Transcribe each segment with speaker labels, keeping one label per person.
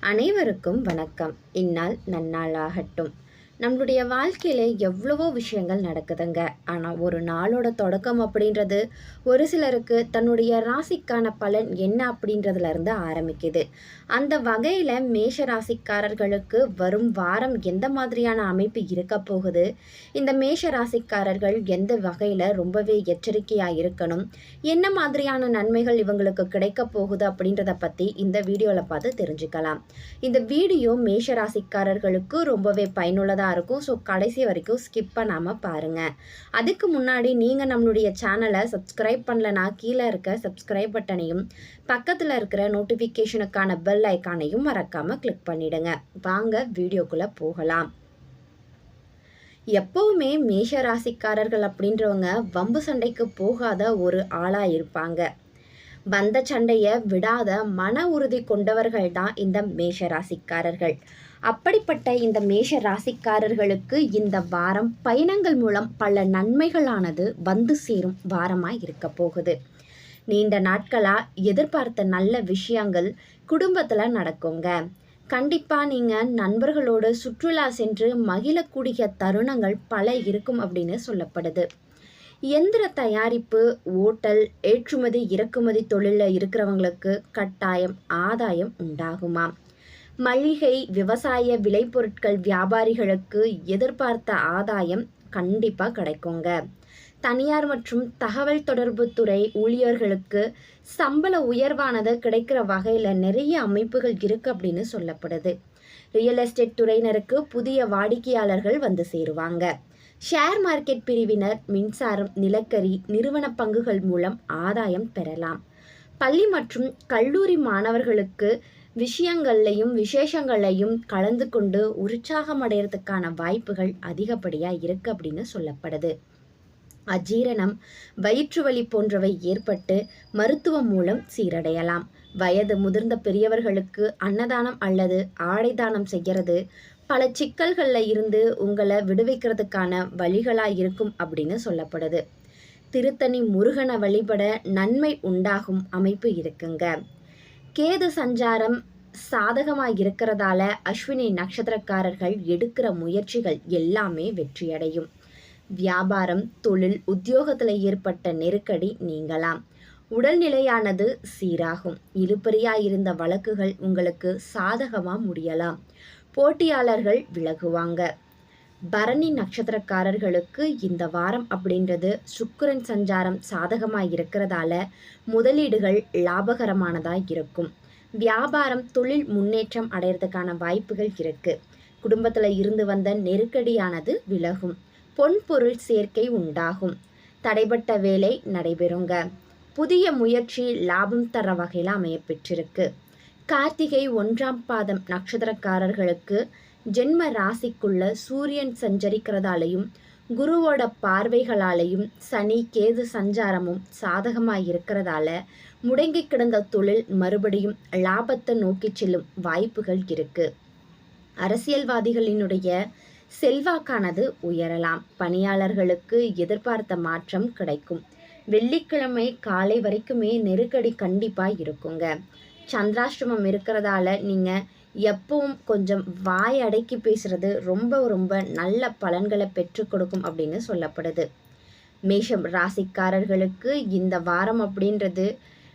Speaker 1: அனைவருக்கும் வணக்கம். இந்நாள் நன்னாளாகட்டும். நம்மளுடைய வாழ்க்கையில் எவ்வளவோ விஷயங்கள் நடக்குதுங்க. ஆனால் ஒரு நாளோட தொடக்கம் அப்படின்றது ஒரு சிலருக்கு தன்னுடைய ராசிக்கான பலன் என்ன அப்படின்றதுலேருந்து ஆரம்பிக்குது. அந்த வகையில் மேஷ ராசிக்காரர்களுக்கு வரும் வாரம் எந்த மாதிரியான அமைப்பு இருக்க போகுது? இந்த மேஷ ராசிக்காரர்கள் எந்த வகையில் ரொம்பவே எச்சரிக்கையாக இருக்கணும்? என்ன மாதிரியான நன்மைகள் இவங்களுக்கு கிடைக்க போகுது அப்படின்றத பற்றி இந்த வீடியோவில் பார்த்து தெரிஞ்சுக்கலாம். இந்த வீடியோ மேஷ ராசிக்காரர்களுக்கு ரொம்பவே பயனுள்ளதாக இருக்கும். ஸோ கடைசி வரைக்கும் ஸ்கிப் பண்ணாமல் பாருங்கள் அதுக்கு முன்னாடி நீங்கள் நம்மளுடைய சேனலை சப்ஸ்கிரைப் பண்ணலனா கீழே இருக்க சப்ஸ்கிரைப் பட்டனையும் பக்கத்தில் இருக்கிற நோட்டிஃபிகேஷனுக்கான பெல் ஐக்கானையும் மறக்காமல் கிளிக் பண்ணிடுங்க. வாங்க வீடியோக்குள்ளே போகலாம். எப்பவுமே மேஷ ராசிக்காரர்கள் அப்படின்றவங்க வம்பு சண்டைக்கு போகாத ஒரு ஆளாக இருப்பாங்க. வந்த சண்டையை விடாத மன உறுதி கொண்டவர்கள் தான் இந்த மேஷ ராசிக்காரர்கள் அப்படிப்பட்ட இந்த மேஷ ராசிக்காரர்களுக்கு இந்த வாரம் பயணங்கள் மூலம் பல நன்மைகளானது வந்து சேரும் வாரமாக இருக்க போகுது. நீண்ட நாட்களாக எதிர்பார்த்த நல்ல விஷயங்கள் குடும்பத்தில் நடக்குங்க. கண்டிப்பாக நீங்கள் நண்பர்களோடு சுற்றுலா சென்று மகிழக்கூடிய தருணங்கள் பல இருக்கும் அப்படின்னு சொல்லப்படுது. எந்திர தயாரிப்பு ஓட்டல் ஏற்றுமதி இறக்குமதி தொழிலில் இருக்கிறவங்களுக்கு கட்டாயம் ஆதாயம் உண்டாகுமாம் மளிகை விவசாய விளைபொருட்கள் வியாபாரிகளுக்கு எதிர்பார்த்த ஆதாயம் கண்டிப்பாக கிடைக்குங்க. தனியார் மற்றும் தகவல் தொடர்பு துறை ஊழியர்களுக்கு சம்பள உயர்வானது கிடைக்கிற வகையில் நிறைய அமைப்புகள் இருக்குது அப்படின்னு சொல்லப்படுது. ரியல் எஸ்டேட் துறையினருக்கு புதிய வாடிக்கையாளர்கள் வந்து சேருவாங்க. ஷேர் மார்க்கெட் பிரிவினர் மின்சாரம் நிலக்கரி நிறுவன பங்குகள் மூலம் ஆதாயம் பெறலாம். பள்ளி மற்றும் கல்லூரி மாணவர்களுக்கு விஷயங்கள்லையும் விசேஷங்களையும் கலந்து கொண்டு உற்சாகமடைகிறதுக்கான வாய்ப்புகள் அதிகப்படியாக இருக்குது அப்படின்னு சொல்லப்படுது. அஜீரணம் வயிற்று வலி போன்றவை ஏற்பட்டு மருத்துவம் மூலம் சீரடையலாம். வயது முதிர்ந்த பெரியவர்களுக்கு அன்னதானம் அல்லது ஆடைதானம் செய்கிறது பல சிக்கல்களில் இருந்து உங்களை விடுவிக்கிறதுக்கான வழிகளாக இருக்கும் அப்படின்னு சொல்லப்படுது. திருத்தணி முருகனை வழிபட நன்மை உண்டாகும் அமைப்பு இருக்குங்க. கேது சஞ்சாரம் சாதகமாக இருக்கிறதால அஸ்வினி நட்சத்திரக்காரர்கள் எடுக்கிற முயற்சிகள் எல்லாமே வெற்றியடையும். வியாபாரம் தொழில் உத்தியோகத்தில் ஏற்பட்ட நெருக்கடி நீங்கலாம். உடல்நிலையானது சீராகும். இழுபறியாக இருந்த வழக்குகள் உங்களுக்கு சாதகமாக முடியலாம். போட்டியாளர்கள் விலகுவாங்க. பரணி நட்சத்திரக்காரர்களுக்கு இந்த வாரம் அப்படின்றது சுக்கரன் சஞ்சாரம் சாதகமாக இருக்கிறதால முதலீடுகள் லாபகரமானதாக இருக்கும். வியாபாரம் தொழில் முன்னேற்றம் அடையிறதுக்கான வாய்ப்புகள் இருக்கு. குடும்பத்தில் இருந்து வந்த நெருக்கடியானது விலகும். பொன்பொருள் சேர்க்கை உண்டாகும். தடைப்பட்ட வேலை நடைபெறுங்க. புதிய முயற்சி லாபம் தர வகையில் அமையப்பெற்றிருக்கு. கார்த்திகை ஒன்றாம் பாதம் நட்சத்திரக்காரர்களுக்கு ஜென்ம ராசிக்குள்ள சூரியன் சஞ்சரிக்கிறதாலையும் குருவோட பார்வைகளாலையும் சனி கேது சஞ்சாரமும் சாதகமாக இருக்கிறதால முடங்கி கிடந்த தொழில் மறுபடியும் லாபத்தை நோக்கி செல்லும் வாய்ப்புகள் இருக்கு. அரசியல்வாதிகளினுடைய செல்வாக்கானது உயரலாம். பணியாளர்களுக்கு எதிர்பார்த்த மாற்றம் கிடைக்கும். வெள்ளிக்கிழமை காலை வரைக்குமே நெருக்கடி கண்டிப்பாக இருக்குங்க. சந்திராஷ்டிரமம் இருக்கிறதால நீங்கள் எப்பவும் கொஞ்சம் வாய் அடக்கி பேசுறது ரொம்ப ரொம்ப நல்ல பலன்களை பெற்றுக் கொடுக்கும் அப்படின்னு சொல்லப்படுது. மேஷம் ராசிக்காரர்களுக்கு இந்த வாரம் அப்படின்றது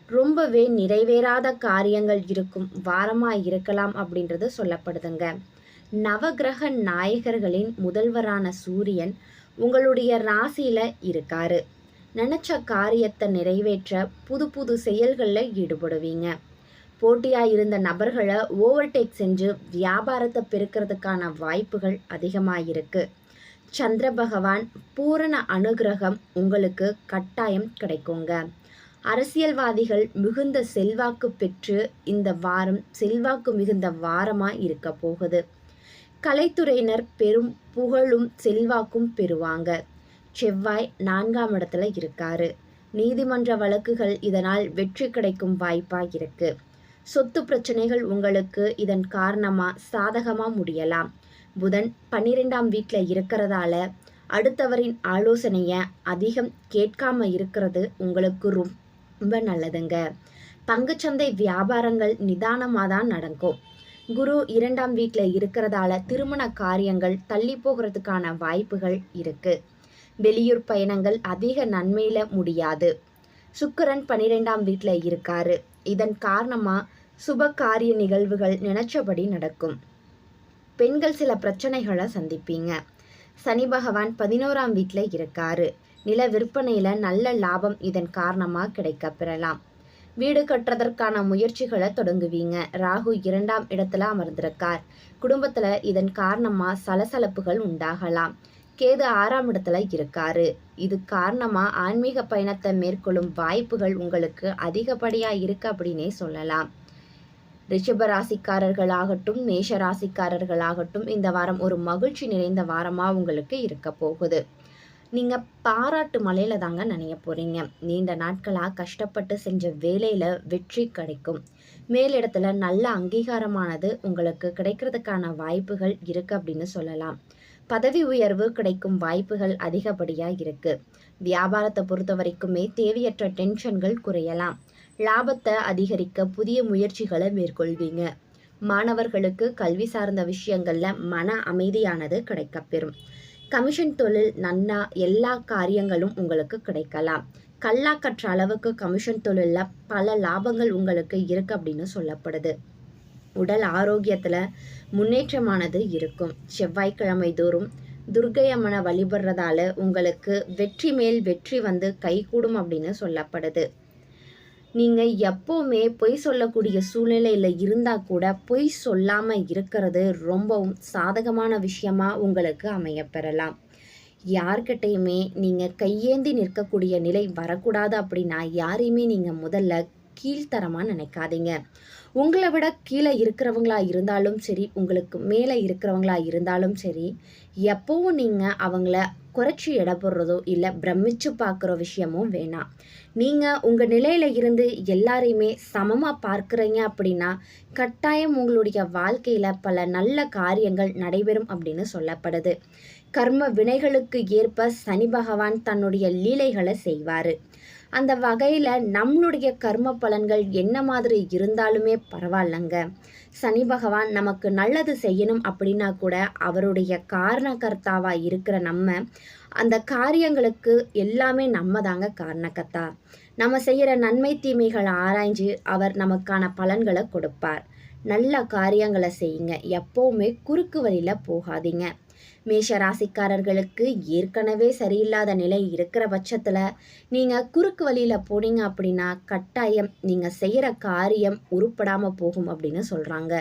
Speaker 1: ரொம்பவே நிறைவேறாத காரியங்கள் இருக்கும். வாரமாக இருக்கலாம் அப்படின்றது சொல்லப்படுதுங்க. நவகிரக நாயகர்களின் முதல்வரான சூரியன் உங்களுடைய ராசியில் இருக்காரு. நினச்ச காரியத்தை நிறைவேற்ற புது புது செயல்களில் ஈடுபடுவீங்க. போட்டியாக இருந்த நபர்களை ஓவர்டேக் செஞ்சு வியாபாரத்தை பெருக்கிறதுக்கான வாய்ப்புகள் அதிகமாக இருக்குது சந்திர பகவான் பூரண அனுகிரகம் உங்களுக்கு கட்டாயம் கிடைக்குங்க. அரசியல்வாதிகள் மிகுந்த செல்வாக்கு பெற்று இந்த வாரம் செல்வாக்கு மிகுந்த வாரமாக இருக்க போகுது. கலைத்துறையினர் பெரும் புகழும் செல்வாக்கும் பெறுவாங்க. செவ்வாய் நான்காம் இடத்துல இருக்காரு. நீதிமன்ற வழக்குகள் இதனால் வெற்றி கிடைக்கும் வாய்ப்பாக இருக்குது சொத்து பிரச்சனைகள் உங்களுக்கு இதன் காரணமாக சாதகமாக முடியலாம். புதன் பன்னிரெண்டாம் வீட்டில் இருக்கிறதால அடுத்தவரின் ஆலோசனையை அதிகம் கேட்காம இருக்கிறது உங்களுக்கு ரொம்ப நல்லதுங்க. பங்குச்சந்தை வியாபாரங்கள் நிதானமாக தான் நடக்கும். குரு இரண்டாம் வீட்டில் இருக்கிறதால திருமண காரியங்கள் தள்ளி போகிறதுக்கான வாய்ப்புகள் இருக்குது வெளியூர் பயணங்கள் அதிக நன்மையில் முடியாது. சுக்கரன் பன்னிரெண்டாம் வீட்டில் இருக்காரு. இதன் காரணமாக சுப காரிய நிகழ்வுகள் நினைச்சபடி நடக்கும். பெண்கள் சில பிரச்சனைகளை சந்திப்பீங்க. சனி பகவான் பதினோராம் வீட்டில் இருக்காரு. நில விற்பனையில் நல்ல லாபம் இதன் காரணமாக கிடைக்க பெறலாம். வீடு கட்டுறதற்கான முயற்சிகளை தொடங்குவீங்க. ராகு இரண்டாம் இடத்துல அமர்ந்திருக்கார். குடும்பத்தில் இதன் காரணமாக சலசலப்புகள் உண்டாகலாம். கேது ஆறாம் இடத்துல இருக்காரு. இது காரணமாக ஆன்மீக பயணத்தை மேற்கொள்ளும் வாய்ப்புகள் உங்களுக்கு அதிகப்படியாக இருக்கு அப்படின்னே சொல்லலாம். ரிஷப ராசிக்காரர்களாகட்டும் மேஷ ராசிக்காரர்களாகட்டும் இந்த வாரம் ஒரு மகிழ்ச்சி நிறைந்த வாரமாக உங்களுக்கு இருக்க போகுது. நீங்கள் பாராட்டு மலையில் தாங்க நினைய போகிறீங்க நீண்ட நாட்களாக கஷ்டப்பட்டு செஞ்ச வேலையில் வெற்றி கிடைக்கும். மேலிடத்துல நல்ல அங்கீகாரமானது உங்களுக்கு கிடைக்கிறதுக்கான வாய்ப்புகள் இருக்குது அப்படின்னு சொல்லலாம். பதவி உயர்வு கிடைக்கும் வாய்ப்புகள் அதிகப்படியாக இருக்குது வியாபாரத்தை பொறுத்த வரைக்குமே தேவையற்ற டென்ஷன்கள் குறையலாம். லாபத்தை அதிகரிக்க புதிய முயற்சிகளை மேற்கொள்வீங்க. மாணவர்களுக்கு கல்வி சார்ந்த விஷயங்களில் மன அமைதியானது கிடைக்கப்பெறும் கமிஷன் தொழில் நன்னா எல்லா காரியங்களும் உங்களுக்கு கிடைக்கலாம். கல்லா கற்ற அளவுக்கு கமிஷன் தொழிலில் பல லாபங்கள் உங்களுக்கு இருக்கு அப்படின்னு சொல்லப்படுது. உடல் ஆரோக்கியத்தில் முன்னேற்றமானது இருக்கும். செவ்வாய்க்கிழமை தோறும் துர்கை அம்மனை வழிபடுறதால உங்களுக்கு வெற்றி மேல் வெற்றி வந்து கைகூடும் அப்படின்னு சொல்லப்படுது. நீங்கள் எப்போவுமே பொய் சொல்லக்கூடிய சூழ்நிலையில் இருந்தால் கூட பொய் சொல்லாமல் இருக்கிறது ரொம்பவும் சாதகமான விஷயமா உங்களுக்கு அமையப்பெறலாம் யார்கிட்டையுமே நீங்கள் கையேந்தி நிற்கக்கூடிய நிலை வரக்கூடாது அப்படின்னா யாரையுமே நீங்கள் முதல்ல கீழ்த்தரமாக நினைக்காதீங்க. உங்களை விட கீழே இருக்கிறவங்களா இருந்தாலும் சரி உங்களுக்கு மேலே இருக்கிறவங்களா இருந்தாலும் சரி எப்போவும் நீங்கள் அவங்கள குறைச்சி எடை போடுறதோ இல்லை பிரமிச்சு பார்க்குற விஷயமும் வேணாம். நீங்கள் உங்கள் நிலையில் இருந்து எல்லாரையுமே சமமாக பார்க்குறீங்க அப்படின்னா கட்டாயம் உங்களுடைய வாழ்க்கையில் பல நல்ல காரியங்கள் நடைபெறும் அப்படின்னு சொல்லப்படுது. கர்ம வினைகளுக்கு ஏற்ப சனி பகவான் தன்னுடைய லீலைகளை செய்வார். அந்த வகையில் நம்மளுடைய கர்ம பலன்கள் என்ன மாதிரி இருந்தாலுமே பரவாயில்லங்க. சனி பகவான் நமக்கு நல்லது செய்யணும் அப்படின்னா கூட அவருடைய காரணகர்த்தாவாக இருக்கிற நம்ம அந்த காரியங்களுக்கு எல்லாமே நம்ம தாங்க காரணக்கர்த்தா நம்ம செய்கிற நன்மை தீமைகளை ஆராய்ஞ்சு அவர் நமக்கான பலன்களை கொடுப்பார். நல்ல காரியங்களை செய்யுங்க. எப்போவுமே குறுக்கு வழியில் போகாதீங்க. மேஷ ராசிக்காரர்களுக்கு ஏற்கனவே சரியில்லாத நிலை இருக்கிற பட்சத்தில் நீங்கள் குறுக்கு வழியில் போனீங்க அப்படின்னா கட்டாயம் நீங்கள் செய்கிற காரியம் உருப்படாமல் போகும் அப்படின்னு சொல்கிறாங்க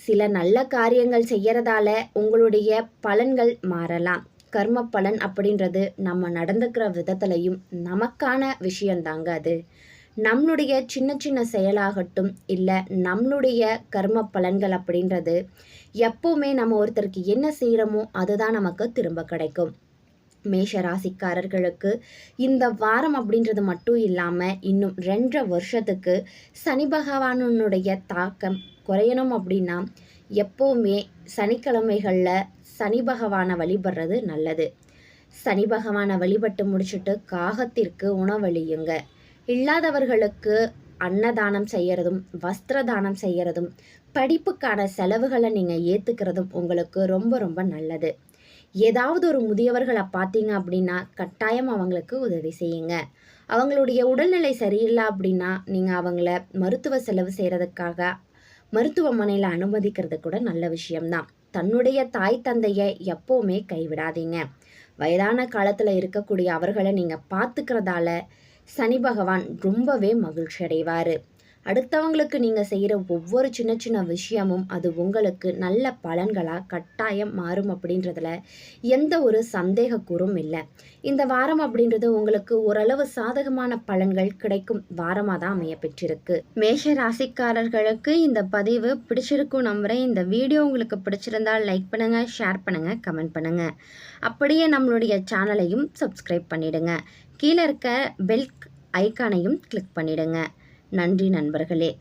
Speaker 1: சில நல்ல காரியங்கள் செய்கிறதால உங்களுடைய பலன்கள் மாறலாம். கர்ம பலன் அப்படின்றது நம்ம நடந்துக்கிற விதத்துலையும் நமக்கான விஷயந்தாங்க அது. நம்மளுடைய சின்ன சின்ன செயலாகட்டும் இல்லை நம்மளுடைய கர்ம பலன்கள் அப்படின்றது எப்போவுமே நம்ம ஒருத்தருக்கு என்ன செய்கிறோமோ அதுதான் நமக்கு திரும்ப கிடைக்கும். மேஷ ராசிக்காரர்களுக்கு இந்த வாரம் அப்படின்றது மட்டும் இல்லாமல் இன்னும் ரெண்டரை வருஷத்துக்கு சனி பகவானுடைய தாக்கம் குறையணும் அப்படின்னா எப்போவுமே சனிக்கிழமைகளில் சனி பகவானை வழிபடுறது நல்லது. சனி பகவானை வழிபட்டு முடிச்சுட்டு காகத்திற்கு உணவளியுங்க. இல்லாதவர்களுக்கு அன்னதானம் செய்கிறதும் வஸ்திர தானம் செய்கிறதும் படிப்புக்கான செலவுகளை நீங்கள் ஏற்றுக்கிறதும் உங்களுக்கு ரொம்ப ரொம்ப நல்லது. ஏதாவது ஒரு முதியவர்களை பார்த்தீங்க அப்படின்னா கட்டாயம் அவங்களுக்கு உதவி செய்யுங்க. அவங்களுடைய உடல்நிலை சரியில்லை அப்படின்னா நீங்கள் அவங்கள மருத்துவ செலவு செய்கிறதுக்காக மருத்துவமனையில் அனுமதிக்கிறது கூட நல்ல விஷயம்தான். தன்னுடைய தாய் தந்தையை எப்போவுமே கைவிடாதீங்க. வயதான காலத்தில் இருக்கக்கூடிய அவர்களை நீங்கள் பார்த்துக்கிறதால சனி பகவான் ரொம்பவே மகிழ்ச்சி அடைவார் அடுத்தவங்களுக்கு நீங்கள் செய்கிற ஒவ்வொரு சின்ன சின்ன விஷயமும் அது உங்களுக்கு நல்ல பலன்களாக கட்டாயம் மாறும் அப்படின்றதுல எந்த ஒரு சந்தேக கூறும் இல்லை. இந்த வாரம் அப்படின்றது உங்களுக்கு ஓரளவு சாதகமான பலன்கள் கிடைக்கும் வாரமாக தான் அமைய பெற்றிருக்கு. மேஷ ராசிக்காரர்களுக்கு இந்த பதிவு பிடிச்சிருக்கும் நம்புகிறேன் இந்த வீடியோ உங்களுக்கு பிடிச்சிருந்தால் லைக் பண்ணுங்கள் ஷேர் பண்ணுங்கள் கமெண்ட் பண்ணுங்கள் அப்படியே நம்மளுடைய சேனலையும் சப்ஸ்கிரைப் பண்ணிவிடுங்க கீழே இருக்க பெல் ஐக்கானையும் கிளிக் பண்ணிடுங்க. நன்றி நண்பர்களே.